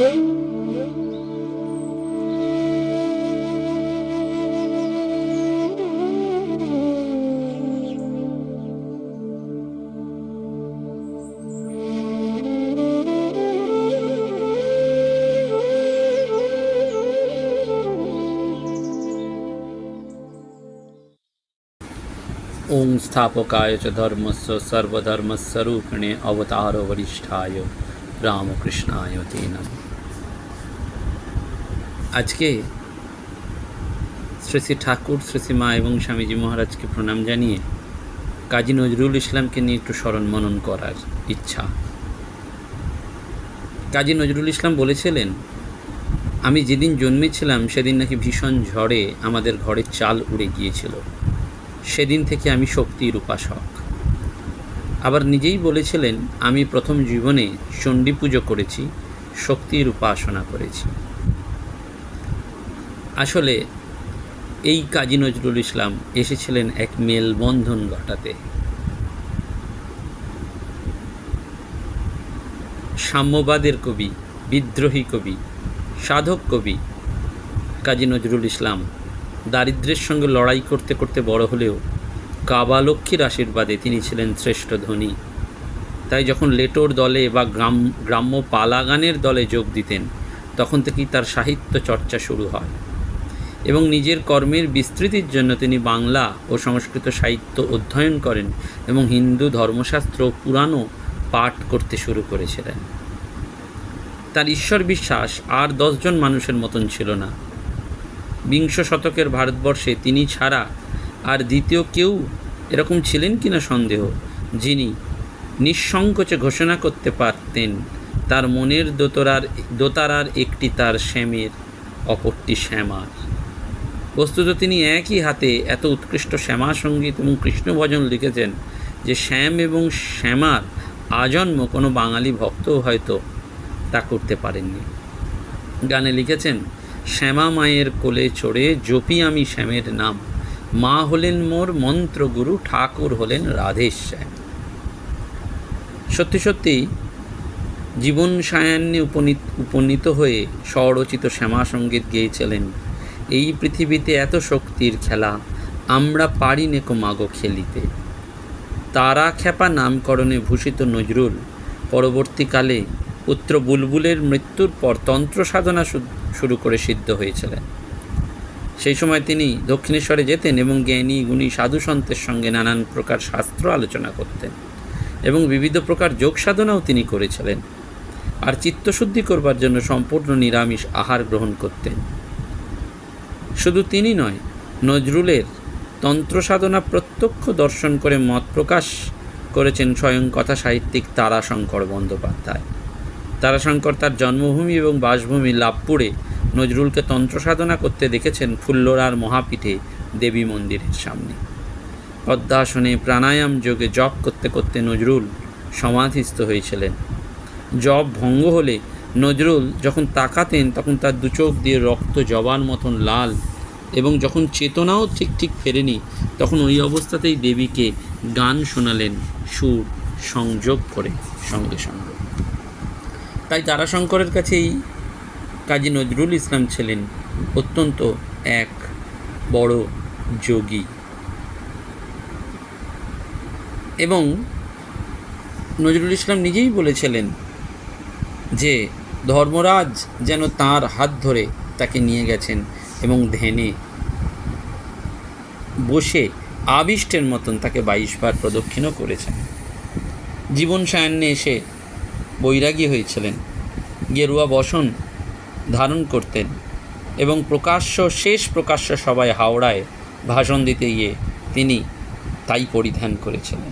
ઓમ સ્થાપકાય ચ ધર્મસ્વ સર્વધર્મ સ્વરૂપિણે અવતારો વરિષ્ઠાય રામકૃષ્ણાય તે નમઃ আজকে শ্রী শ্রী ঠাকুর, শ্রী শ্রী মা এবং স্বামীজি মহারাজকে প্রণাম জানিয়ে কাজী নজরুল ইসলামকে নিয়ে একটু স্মরণ মনন করার ইচ্ছা। কাজী নজরুল ইসলাম বলেছিলেন, আমি যেদিন জন্মেছিলাম, সেদিন নাকি ভীষণ ঝড়ে আমাদের ঘরের চাল উড়ে গিয়েছিল। সেদিন থেকে আমি শক্তির উপাসক। আবার নিজেই বলেছিলেন, আমি প্রথম জীবনে চণ্ডী পুজো করেছি, শক্তির উপাসনা করেছি। আসলে এই কাজী নজরুল ইসলাম এসেছিলেন এক মেলবন্ধন ঘটাতে। সাম্যবাদের কবি, বিদ্রোহী কবি, সাধক কবি কাজী নজরুল ইসলাম দারিদ্র্যের সঙ্গে লড়াই করতে করতে বড় হলেও কাবালক্ষ্মীর আশীর্বাদে তিনি ছিলেন শ্রেষ্ঠ ধনী। তাই যখন লেটোর দলে বা গ্রাম, গ্রাম্য পালাগানের দলে যোগ দিতেন, তখন থেকেই তার সাহিত্য চর্চা শুরু হয়। এবং নিজের কর্মের বিস্তৃতির জন্য তিনি বাংলা ও সংস্কৃত সাহিত্য অধ্যয়ন করেন এবং হিন্দু ধর্মশাস্ত্র পুরাণও পাঠ করতে শুরু করেছিলেন। তার ঈশ্বর বিশ্বাস আর দশজন মানুষের মতন ছিল না। বিংশ শতকের ভারতবর্ষে তিনি ছাড়া আর দ্বিতীয় কেউ এরকম ছিলেন কিনা সন্দেহ, যিনি নিঃসংকোচে ঘোষণা করতে পারতেন তার মনের দোতরার দোতারার একটি তার শ্যামের, অপরটি শ্যামার। বস্তুত তিনি একই হাতে এত উৎকৃষ্ট শ্যামা সংগীত এবং কৃষ্ণ ভজন লিখেছেন যে শ্যাম এবং শ্যামার আজন্ম কোনো বাঙালি ভক্তও হয়তো তা করতে পারেননি। গানে লিখেছেন, শ্যামা মায়ের কোলে চড়ে জপি আমি শ্যামের নাম। মা হলেন মোর মন্ত্রগুরু, ঠাকুর হলেন রাধেশ্যাম সত্যি সত্যি জীবন সায়ান্নে উপনীত উপনীত হয়ে স্বরচিত শ্যামা সংগীত গেয়েছিলেন এই পৃথিবীতে এত শক্তির খেলা, আমরা পারি নেকো মাগো খেলিতে। তারা খ্যাপা নামকরণে ভূষিত নজরুল, পরবর্তীকালে পুত্র বুলবুলের মৃত্যুর পর তন্ত্র সাধনা শুরু করে সিদ্ধ হয়েছিলেন। সেই সময় তিনি দক্ষিণেশ্বরে যেতেন এবং জ্ঞানী, গুণী, সাধু সন্তের সঙ্গে নানান প্রকার শাস্ত্র আলোচনা করতেন এবং বিবিধ প্রকার যোগ সাধনাও তিনি করেছিলেন। আর চিত্তশুদ্ধি করবার জন্য সম্পূর্ণ নিরামিষ আহার গ্রহণ করতেন। শুধু তিনি নয়, নজরুলের তন্ত্র সাধনা প্রত্যক্ষ দর্শন করে মত প্রকাশ করেছেন স্বয়ং কথা সাহিত্যিক তারাশঙ্কর বন্দ্যোপাধ্যায়। তারাশঙ্কর তার জন্মভূমি এবং বাসভূমি লাভপুরে নজরুলকে তন্ত্র সাধনা করতে দেখেছেন ফুল্লরার মহাপীঠে দেবী মন্দিরের সামনে। পদ্মাসনে প্রাণায়াম যোগে জপ করতে করতে নজরুল সমাধিস্থ হয়েছিলেন। জপ ভঙ্গ হলে নজরুল যখন তাকাতেন, তখন তার দু চোখ দিয়ে রক্ত জবার মতন লাল এবং যখন চেতনাও ঠিক ঠিক ফেরেনি, তখন ওই অবস্থাতেই দেবীকে গান শোনালেন সুর সংযোগ করে, সঙ্গে সঙ্গে। তাই তারাশঙ্করের কাছেই কাজী নজরুল ইসলাম ছিলেন অত্যন্ত এক বড় যোগী। এবং নজরুল ইসলাম নিজেই বলেছিলেন যে ধর্মরাজ যেন তার হাত ধরে তাকে নিয়ে গেছেন এবং ধ্যানে বসে আবিষ্টের মতন তাকে বাইশবার প্রদক্ষিণও করেছেন। জীবন সায়ান্নে এসে বৈরাগী হয়েছিলেন, গেরুয়া বসন ধারণ করতেন এবং প্রকাশ্য, শেষ প্রকাশ্য সবাই হাওড়ায় ভাষণ দিতে গিয়ে তিনি তাই পরিধান করেছিলেন।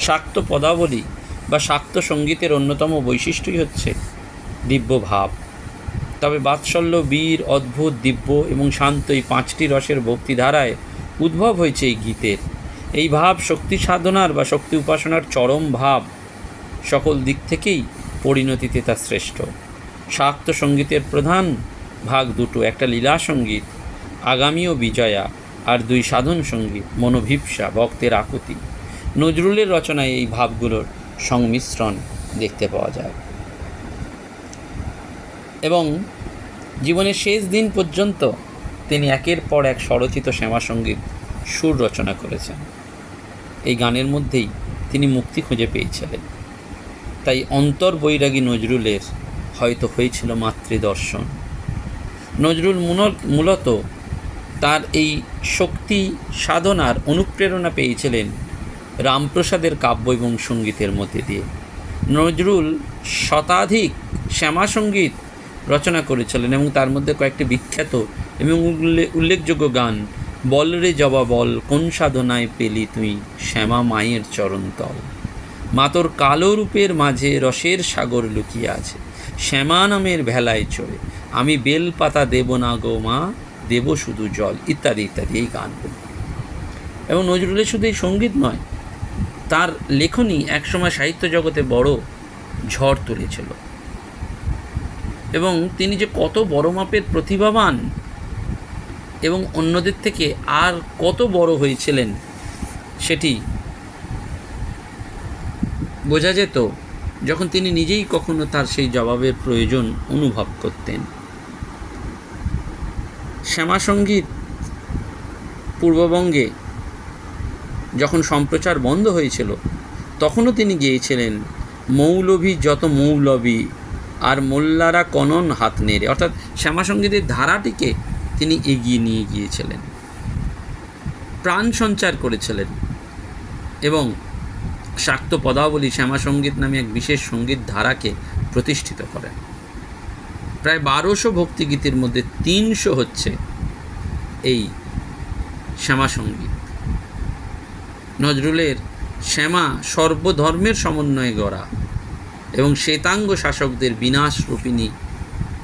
শাক্ত পদাবলী বা শাক্ত সঙ্গীতের অন্যতম বৈশিষ্ট্যই হচ্ছে দিব্য ভাব তবে বাৎসল্য, বীর, অদ্ভুত, দিব্য এবং শান্ত এই পাঁচটি রসের ভক্তিধারায় উদ্ভব হয়েছে এই গীতের। এই ভাব শক্তি সাধনার বা শক্তি উপাসনার চরম ভাব সকল দিক থেকেই পরিণতিতে তা শ্রেষ্ঠ। শাক্ত সঙ্গীতের প্রধান ভাগ দুটো, একটা লীলা সংগীত, আগামী বিজয়া, আর দুই সাধন সংগীত, মনোভিপসা, ভক্তের আকুতি। নজরুলের রচনায় এই ভাবগুলোর সংমিশ্রণ দেখতে পাওয়া যায়। এবং জীবনের শেষ দিন পর্যন্ত তিনি একের পর এক স্বরচিত শ্যামা সংগীত সুর রচনা করেছেন। এই গানের মধ্যেই তিনি মুক্তি খুঁজে পেয়েছিলেন। তাই অন্তর বৈরাগী নজরুলের হয়তো হয়েছিল মাতৃদর্শন। নজরুল মূল- মূলত তার এই শক্তি, সাধনার অনুপ্রেরণা পেয়েছিলেন রামপ্রসাদের কাব্য এবং সঙ্গীতের মধ্যে দিয়ে। নজরুল শতাধিক শ্যামা সংগীত রচনা করেছিলেন এবং তার মধ্যে কয়েকটি বিখ্যাত এবং উল্লে- উল্লেখযোগ্য গান, বল রে জবা বল, কোন সাধনায় পেলি তুই শ্যামা মায়ের চরণতল? মাতর কালো রূপের মাঝে রসের সাগর লুকিয়ে আছে, শ্যামা নামের ভেলায় চড়ে। আমি বেল পাতা দেব না গো মা, দেব শুধু জল, ইত্যাদি ইত্যাদি এই গানগুলো। এবং নজরুলের শুধু এই সংগীত নয়, তার লেখনী একসময় সাহিত্য জগতে বড় ঝড় তুলেছিল। এবং তিনি যে কত বড় মাপের প্রতিভাবান এবং অন্যদের থেকে আর কত বড় হয়েছিলেন সেটি বোঝা যেত যখন তিনি নিজেই কখনো তার সেই জবাবের প্রয়োজন অনুভব করতেন। শ্যামা সংগীত পূর্ববঙ্গে যখন সম্প্রচার বন্ধ হয়েছিল, তখনও তিনি গিয়েছিলেন মৌলভী যত মৌলভী আর মোল্লারা কনন হাত নেড়ে, অর্থাৎ শ্যামা সঙ্গীতের ধারাটিকে তিনি এগিয়ে নিয়ে গিয়েছিলেন। প্রাণ সঞ্চার করেছিলেন এবং শাক্ত পদাবলী শ্যামা সংগীত নামে এক বিশেষ সংগীত ধারাকে প্রতিষ্ঠিত করেন। প্রায় বারোশো ভক্তিগীতির মধ্যে তিনশো হচ্ছে এই শ্যামা সংগীত নজরুলের শ্যামা সর্বধর্মের সমন্বয়ে গড়া এবং শ্বেতাঙ্গ শাসকদের বিনাশ রূপিণী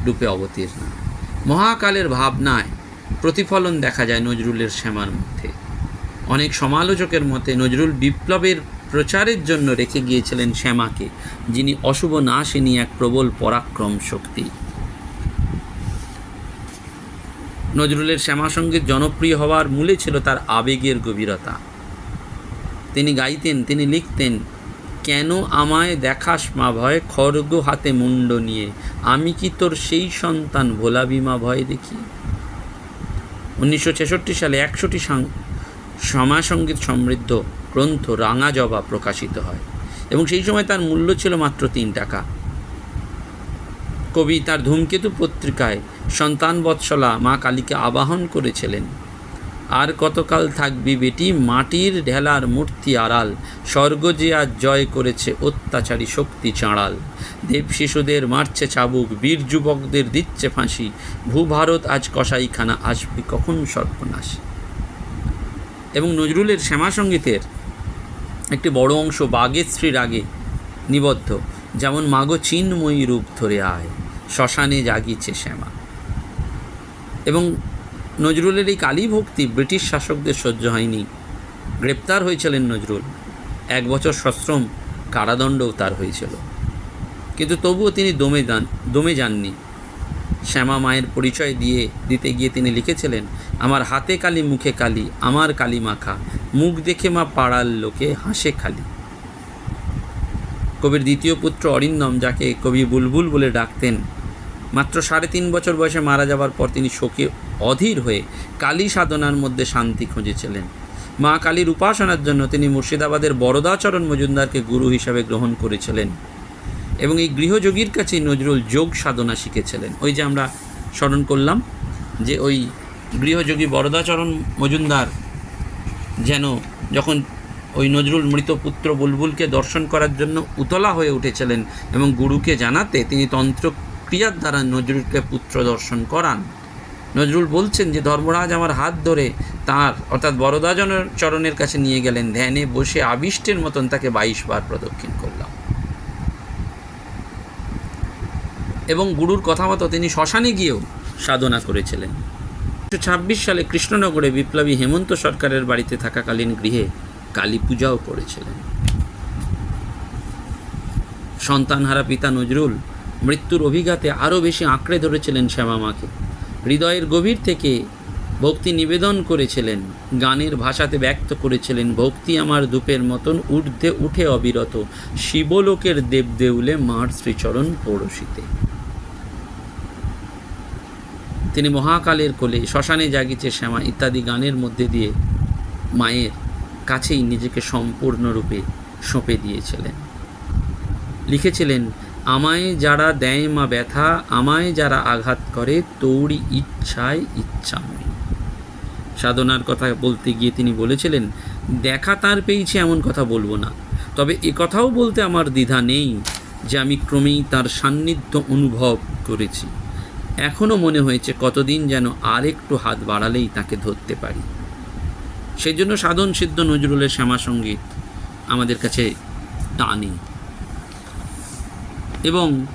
রূপে অবতীর্ণ। মহাকালের ভাবনায় প্রতিফলন দেখা যায় নজরুলের শ্যামার মধ্যে। অনেক সমালোচকের মতে নজরুল বিপ্লবের প্রচারের জন্য রেখে গিয়েছিলেন শ্যামাকে, যিনি অশুভ নাশিনী এক প্রবল পরাক্রম শক্তি। নজরুলের শ্যামা সংগীত জনপ্রিয় হওয়ার মূলে ছিল তার আবেগের গভীরতা। তিনি গাইতেন, তিনি লিখতেন কেন আমায় দেখাস মা ভয়? খড়গ হাতে মুন্ড নিয়ে। আমি কি তোর সেই সন্তান ভোলাবি মা ভয় দেখি? উনিশশো ছেষট্টি সালে একশোটি সমাসঙ্গীত সমৃদ্ধ গ্রন্থ রাঙা জবা প্রকাশিত হয় এবং সেই সময় তার মূল্য ছিল মাত্র তিন টাকা। কবি তার ধূমকেতু পত্রিকায় সন্তান বৎসলা মা কালীকে আবাহন করেছিলেন। আর কতকাল থাকবি বেটি? মাটির ঢেলার মূর্তি আড়াল। স্বর্গ যে আজ জয় করেছে অত্যাচারী শক্তি চাঁড়াল। দেব শিশুদের মারছে চাবুক, বীর যুবকদের দিচ্ছে ফাঁসি। ভূভারত আজ কসাইখানা আসবে কখন সর্বনাশ? এবং নজরুলের শ্যামা সঙ্গীতের একটি বড় অংশ বাগেশ্রী রাগে নিবদ্ধ। যেমন, মাগো চিন্ময়ী রূপ ধরে আয়, শ্মশানে জাগিছে শ্যামা। এবং নজরুলের এই কালী ভক্তি ব্রিটিশ শাসকদের সহ্য হয়নি। গ্রেপ্তার হয়েছিলেন নজরুল। এক বছর সশ্রম, কারাদণ্ডও তার হয়েছিল। কিন্তু তবুও তিনি দমে যান, দমে যাননি। শ্যামা মায়ের পরিচয় দিয়ে দিতে গিয়ে তিনি লিখেছিলেন, আমার হাতে কালি, মুখে কালি, আমার কালি মাখা, মুখ দেখে মা পাড়ার লোকে হাসে খালি। কবির দ্বিতীয় পুত্র অরিন্দম, যাকে কবি বুলবুল বলে ডাকতেন মাত্র সাড়ে তিন বছর বয়সে মারা যাবার পর তিনি শোকে অধীর হয়ে কালী সাধনার মধ্যে শান্তি খুঁজেছিলেন। মা কালীর উপাসনার জন্য তিনি মুর্শিদাবাদের বরদাচরণ মজুমদারকে গুরু হিসাবে গ্রহণ করেছিলেন এবং এই গৃহযোগীর কাছেই নজরুল যোগ সাধনা শিখেছিলেন। ওই যে আমরা স্মরণ করলাম যে ওই গৃহযোগী বরদাচরণ মজুমদার যেন যখন ওই নজরুল মৃত পুত্র বুলবুলকে দর্শন করার জন্য উতলা হয়ে উঠেছিলেন এবং গুরুকে জানাতে তিনি তন্ত্র ক্রিয়ার দ্বারা নজরুলকে পুত্র দর্শন করান। নজরুল বলছেন যে, ধর্মরাজ আমার হাত ধরে তার, অর্থাৎ বরদাজনের চরণের কাছে নিয়ে গেলেন। ধ্যানে বসে আবিষ্টের মতন তাকে বাইশ বার প্রদক্ষিণ করলাম। এবং গুরুর কথা মতো তিনি শ্মশানে গিয়েও সাধনা করেছিলেন। উনিশশো ছাব্বিশ সালে কৃষ্ণনগরে বিপ্লবী হেমন্ত সরকারের বাড়িতে থাকাকালীন গৃহে কালী পূজাও করেছিলেন। সন্তানহারা পিতা নজরুল মৃত্যুর অভিঘাতে আরও বেশি আঁকড়ে ধরেছিলেন শ্যামা মাকে। হৃদয়ের গভীর থেকে ভক্তি নিবেদন করেছিলেন, গানের ভাষাতে ব্যক্ত করেছিলেন, ভক্তি আমার ধূপের মতন ঊর্ধ্বে উঠে অবিরত, শিবলোকের দেবদেউলে মার শ্রীচরণ পড়শিতে। তিনি মহাকালের কোলে শ্মশানে জাগিছে শ্যামা ইত্যাদি গানের মধ্যে দিয়ে মায়ের কাছেই নিজেকে সম্পূর্ণরূপে সঁপে দিয়েছিলেন। লিখেছিলেন আমায় যারা দেয় মা ব্যথা, আমায় যারা আঘাত করে তৌড়ি ইচ্ছায় ইচ্ছাময়। সাধনার কথা বলতে গিয়ে তিনি বলেছিলেন, দেখা তার পেয়েছি এমন কথা বলব না। তবে এ কথাও বলতে আমার দ্বিধা নেই যে আমি ক্রমেই তার সান্নিধ্য অনুভব করেছি। এখনও মনে হয়েছে কতদিন যেন আর একটু হাত বাড়ালেই তাকে ধরতে পারি। সেজন্য সাধন সিদ্ধ নজরুলের শ্যামা সংগীত আমাদের কাছে টানে। এবং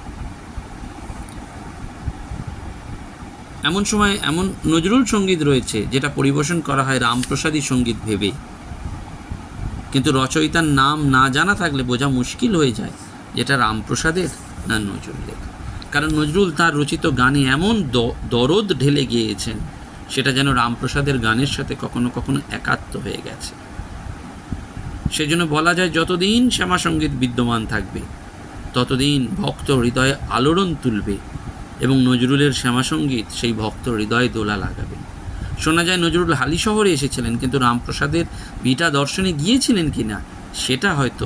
এমন সময় এমন নজরুল সংগীত রয়েছে, যেটা পরিবেশন করা হয় রামপ্রসাদী সংগীত ভেবে। কিন্তু রচয়িতার নাম না জানা থাকলে বোঝা মুশকিল হয়ে যায় যেটা রামপ্রসাদের না নজরুলের। কারণ নজরুল তার রচিত গানে এমন দরদ ঢেলে গিয়েছেন, সেটা যেন রামপ্রসাদের গানের সাথে কখনো কখনো একাত্ম হয়ে গেছে। সেজন্য বলা যায়, যতদিন শ্যামা সংগীত বিদ্যমান থাকবে ততদিন ভক্ত হৃদয়ে আলোড়ন তুলবে এবং নজরুলের শ্যামাসঙ্গীত সেই ভক্ত হৃদয়ে দোলা লাগাবে। শোনা যায় নজরুল হালি শহরে এসেছিলেন, কিন্তু রামপ্রসাদের ভিটা দর্শনে গিয়েছিলেন কি না সেটা হয়তো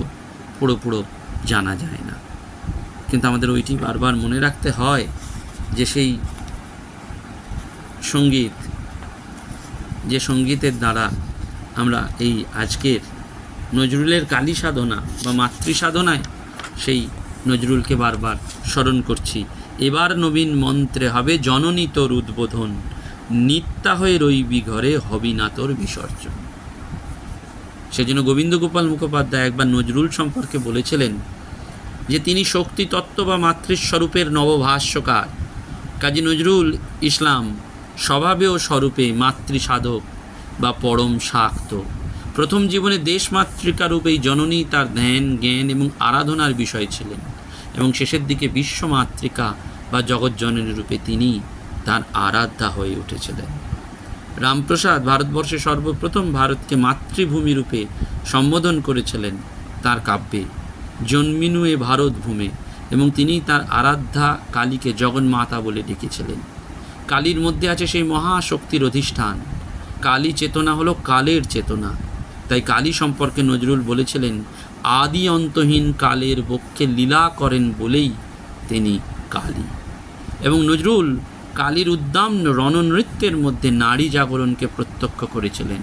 পুরো পুরো জানা যায় না। কিন্তু আমাদের ওইটি বারবার মনে রাখতে হয় যে সেই সংগীত, যে সঙ্গীতের দ্বারা আমরা এই আজকের নজরুলের কালী সাধনা বা মাতৃ সাধনায় সেই নজরুলকে বারবার স্মরণ করছি। এবার নবীন মন্ত্রে হবে, জননী তোর উদ্বোধন, নিত্যা হয়ে রইবি ঘরে, হবি না তোর বিসর্জন। সেজন্য গোবিন্দ গোপাল মুখোপাধ্যায় একবার নজরুল সম্পর্কে বলেছিলেন যে, তিনি শক্তি তত্ত্ব বা মাতৃস্বরূপের নবভাষ্যকার। কাজী নজরুল ইসলাম স্বভাবে ও স্বরূপে মাতৃ সাধক বা পরম শাক্ত। প্রথম জীবনে দেশমাতৃকা রূপেই জননী তার ধ্যান, জ্ঞান এবং আরাধনার বিষয় ছিলেন এবং শেষের দিকে বিশ্বমাতৃকা বা জগৎজননী রূপে তিনি তার আরাধ্যা হয়ে উঠেছিলেন। রামপ্রসাদ ভারতবর্ষে সর্বপ্রথম ভারতকে মাতৃভূমি রূপে সম্বোধন করেছিলেন তার কাব্যে, জন্মিনু এ ভারত ভূমে এবং তিনি তার আরাধ্যা কালীকে জগন্মাতা বলে ডেকেছিলেন। কালীর মধ্যে আছে সেই মহাশক্তির অধিষ্ঠান। কালী চেতনা হলো কালের চেতনা। তাই কালী সম্পর্কে নজরুল বলেছিলেন, আদি অন্তহীন কালের বক্ষে লীলা করেন বলেই তিনি কালী। এবং নজরুল কালীর উদ্দাম রণনৃত্যের মধ্যে নারী জাগরণকে প্রত্যক্ষ করেছিলেন।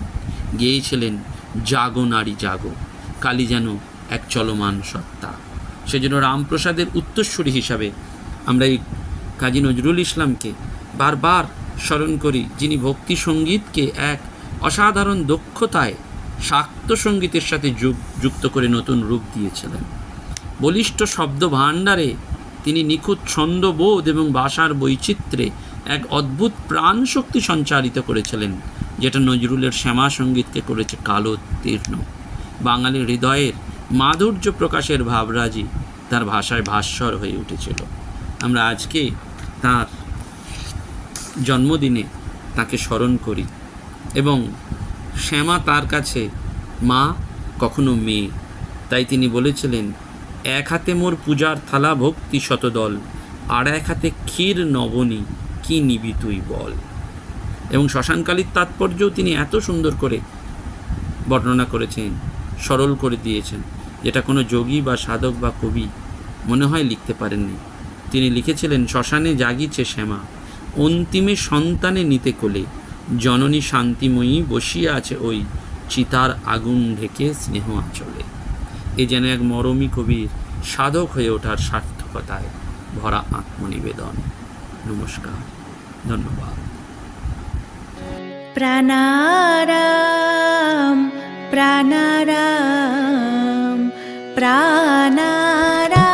গেয়েছিলেন, জাগো নারী, জাগো, কালী যেন এক চলমান সত্তা। সেজন্য রামপ্রসাদের উত্তরস্বরী হিসাবে আমরা এই কাজী নজরুল ইসলামকে বারবার স্মরণ করি, যিনি ভক্তি সঙ্গীতকে এক অসাধারণ দক্ষতায় শাক্ত সঙ্গীতের সাথে যুগ যুক্ত করে নতুন রূপ দিয়েছিলেন। বলিষ্ঠ শব্দ ভাণ্ডারে তিনি নিখুঁত ছন্দবোধ এবং ভাষার বৈচিত্র্যে এক অদ্ভুত প্রাণ শক্তি সঞ্চারিত করেছিলেন, যেটা নজরুলের শ্যামা সঙ্গীতকে করেছে কালো তীর্ণ। বাঙালির হৃদয়ের মাধুর্য প্রকাশের ভাবরাজি তার ভাষায় ভাস্বর হয়ে উঠেছিল। আমরা আজকে তার জন্মদিনে তাকে স্মরণ করি এবং শ্যামা তার কাছে, মা, কখনো মেয়ে? তাই তিনি বলেছিলেন, এক হাতে মোর পূজার থালা ভক্তি শতদল, আর এক হাতে ক্ষীর নবনী, কি নিবি তুই বল? এবং শ্মশানকালীর তাৎপর্যও তিনি এত সুন্দর করে বর্ণনা করেছেন, সরল করে দিয়েছেন, যেটা কোনো যোগী বা সাধক বা কবি মনে হয় লিখতে পারেননি। তিনি লিখেছিলেন, শ্মশানে জাগিছে শ্যামা, অন্তিমে সন্তানে নিতে কোলে জননী শান্তিময়ী বসিয়া আছে ওই চিতার আগুন ঢেকে স্নেহ আঁচলে। এ যেন এক মরমী কবির সাধক হয়ে ওঠার সার্থকতায় ভরা আত্মনিবেদন। নমস্কার, ধন্যবাদ। প্রাণারাম প্রাণারাম প্রাণারাম।